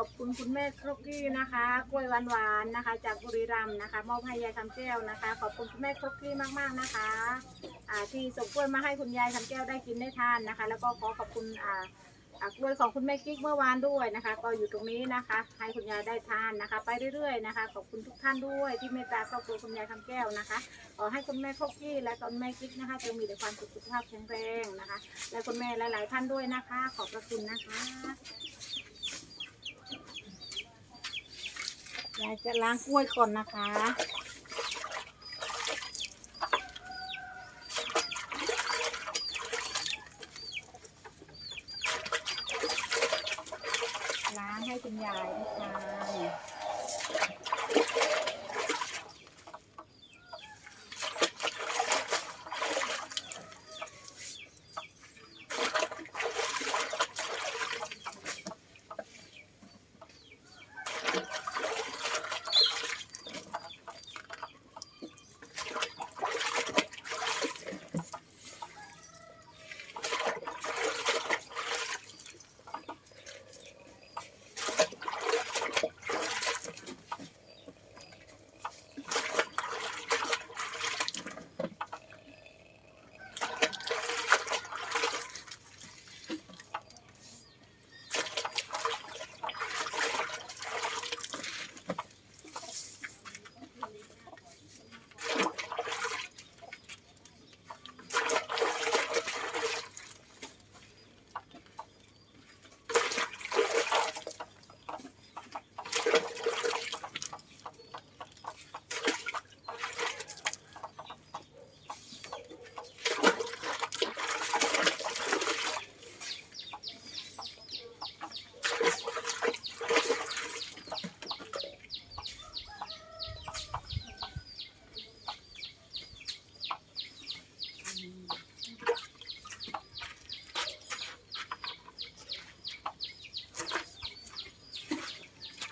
อบคุณคุณแม่ครกกี้นะคะ กล้วยหวานๆนะคะ จากบุรีรัมย์นะคะ มอบให้ยายคำแก้วนะคะ ขอบคุณคุณแม่ครกกี้มากๆนะคะอ่าที่ส่งกล้วยมาให้คุณยายคำแก้วได้กินได้ทานนะคะ แล้วก็ขอขอบคุณอ่าอ่ากล้วยของคุณแม่กิ๊กเมื่อวานด้วยนะคะ ก็อยู่ตรงนี้นะคะ ให้คุณยายได้ทานนะคะ ไปเรื่อยๆนะคะ ขอบคุณทุกท่านด้วยที่เมตตาครอบครัวคุณยายคำแก้วนะคะ ขอให้คุณแม่ครกกี้และคุณแม่กิ๊กนะคะจงมีแต่ความสุขสุขภาพแข็งแรงนะคะ และคุณแม่หลายๆท่านด้วยนะคะ ขอบพระคุณนะคะ ยายจะล้างกล้วยก่อนนะคะ ล้างให้คุณยายด้วยค่ะ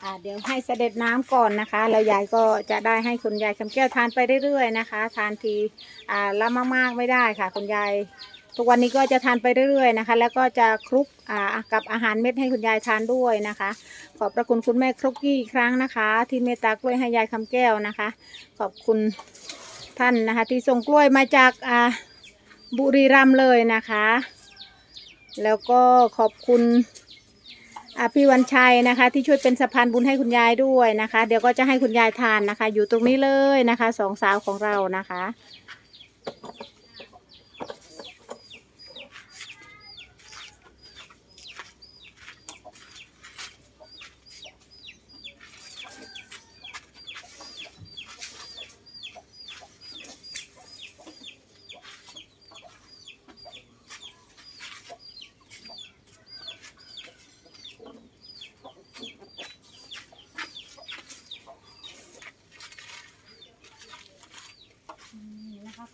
อ่าเดี๋ยวให้เสด็จน้ำก่อนนะคะ แล้วยายก็จะได้ให้คุณยายคำแก้วทานไปเรื่อยๆนะคะ ทานทีอ่าละมากๆไม่ได้ค่ะคุณยายทุกวันนี้ก็จะทานไปเรื่อยๆนะคะ แล้วก็จะคลุกอ่ากับอาหารเม็ดให้คุณยายทานด้วยนะคะ ขอบพระคุณคุณแม่ครุกกี้อีกครั้งนะคะ ที่เมตตากล้วยให้ยายคำแก้วนะคะ ขอบคุณท่านนะคะ ที่ส่งกล้วยมาจากอ่าบุรีรัมย์เลยนะคะ แล้วก็ขอบคุณ อ่าพี่วันชัยนะคะ ที่ช่วยเป็นสะพานบุญให้คุณยายด้วยนะคะ เดี๋ยวก็จะให้คุณยายทานนะคะ อยู่ตรงนี้เลยนะคะสองสาวของเรานะคะ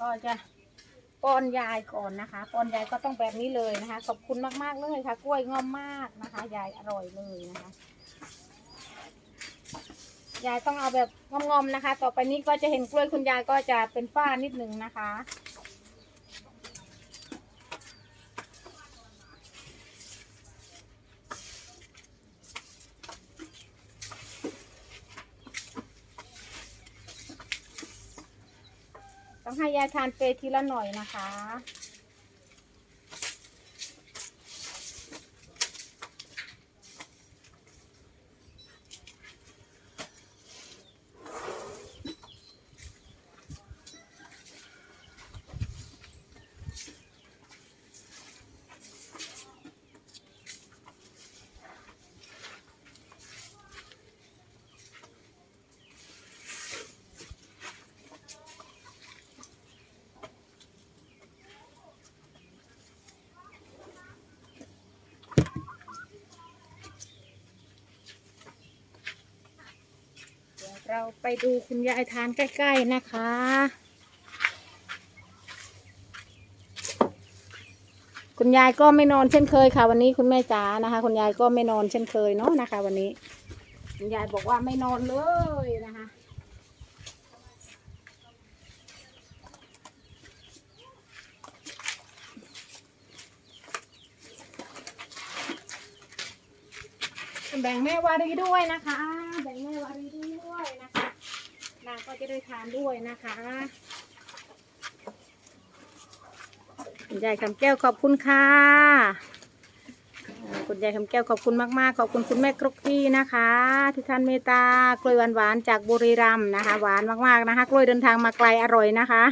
ก็จะป้อนยายก่อนนะคะป้อนยายก็ต้องแบบนี้เลยนะคะ ขอบคุณมากๆเลยค่ะ กล้วยงอมมากนะคะ ยายอร่อยเลยนะคะ ยายต้องเอาแบบงอมๆนะคะ ต่อไปนี้ก็จะเห็นกล้วยคุณยายก็จะเป็นฝ้านิดหนึ่งนะคะ ให้ยายทานเปทีละหน่อยนะคะ เราไปดูคุณยายทานใกล้ ๆ นะคะ คุณยายก็ไม่นอนเช่นเคยค่ะ วันนี้คุณแม่จ๋านะคะ คุณยายก็ไม่นอนเช่นเคยเนาะนะคะ วันนี้ คุณยายบอกว่าไม่นอนเลยนะคะแบ่งแม่วารีด้วยนะคะ แบ่งแม่วารีด้วยนะคะนางก็ จะได้ทานด้วยนะคะคุณยายคำแก้วขอบคุณค่ะคุณยายคำแก้วขอบคุณมากๆ ขอบคุณคุณแม่กรุกกี้นะคะ ที่ท่านเมตตากล้วยหวานๆจากบุรีรัมย์นะคะ หวานมากๆนะคะ กล้วยเดินทางมาไกลอร่อยนะคะ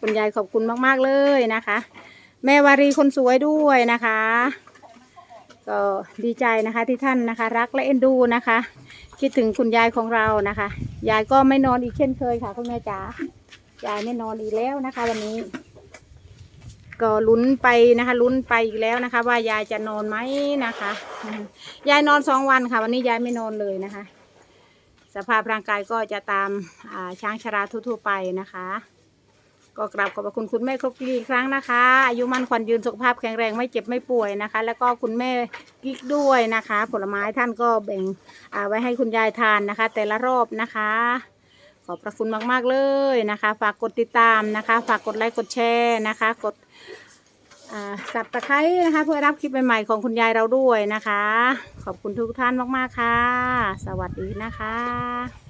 คุณยายขอบคุณมากๆเลยนะคะ แม่วารีคนสวยด้วยนะคะ ก็ดีใจนะคะที่ท่านนะคะ รักและเอ็นดูนะคะ คิดถึงคุณยายของเรานะคะ ยายก็ไม่นอนอีกเช่นเคยค่ะคุณแม่จ๋ายายไม่นอนอีกแล้วนะคะ วันนี้ ก็ลุ้นไปนะคะลุ้นไปอีกแล้วนะคะ ว่ายายจะนอนไหมนะคะ ยายนอนสองวันค่ะ วันนี้ยายไม่นอนเลยนะคะ สภาพร่างกายก็จะตามช้างชราทั่วๆไปนะคะ ก็กราบขอบพระคุณคุณแม่ครบกีกครั้งนะคะ อายุมั่นขวัญยืนสุขภาพแข็งแรงไม่เจ็บไม่ป่วยนะคะ แล้วก็คุณแม่กิ๊กด้วยนะคะ ผลไม้ท่านก็แบ่งอ่าไว้ให้คุณยายทานนะคะ แต่ละรอบนะคะ ขอบพระคุณมากๆเลยนะคะ ฝากกดติดตามนะคะ ฝากกดไลค์กดแชร์นะคะ กดสับตะไคร้นะคะ เพื่อรับคลิปใหม่ๆของคุณยายเราด้วยนะคะ ขอบคุณทุกท่านมากๆค่ะ สวัสดีนะคะ